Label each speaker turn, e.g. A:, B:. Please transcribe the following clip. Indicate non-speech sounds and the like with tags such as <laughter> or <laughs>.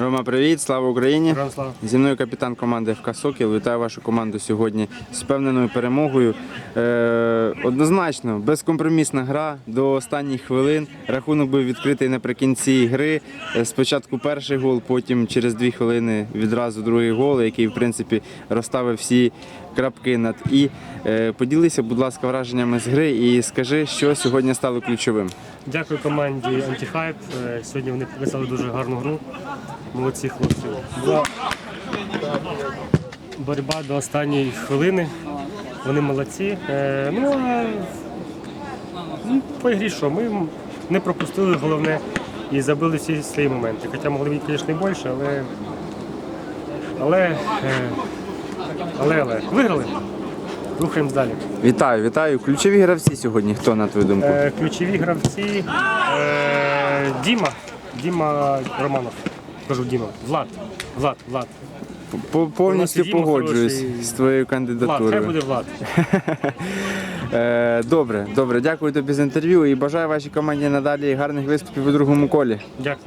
A: Рома, привіт, слава Україні!
B: Слава.
A: Зі мною капітан команди ФК Сокіл. Вітаю вашу команду сьогодні з впевненою перемогою. Е, однозначно, безкомпромісна гра до останніх хвилин. Рахунок був відкритий наприкінці гри. Е, Спочатку перший гол, потім через дві хвилини відразу другий гол, який в принципі розставив всі крапки над і. Е, поділися, будь ласка, враженнями з гри і скажи, що сьогодні стало ключовим.
B: Дякую команді Антихайп. Е, Сьогодні вони показали дуже гарну гру. Молодці хлопці. Була боротьба до останньої хвилини. Вони молодці. Е, Ну, а ну, по ігрі що? Ми не пропустили головне і забили всі свої моменти. Хоча могли бути, звісно, більше, але. Але, е, але, але. Виграли. Рухаємось далі.
A: Вітаю, вітаю. Ключові гравці сьогодні. Хто на твою думку?
B: Е, Ключові гравці е, Діма. Діма Романов. Кажу Діма. Влад. Влад, Влад.
A: По- Повністю
B: Діма
A: погоджуюсь
B: хороший.
A: з твоєю
B: Влад, хай
A: кандидатурою.
B: буде Влад. <laughs>
A: Е, Добре, добре, дякую тобі за інтерв'ю і бажаю вашій команді надалі гарних виступів у другому колі.
B: Дякую.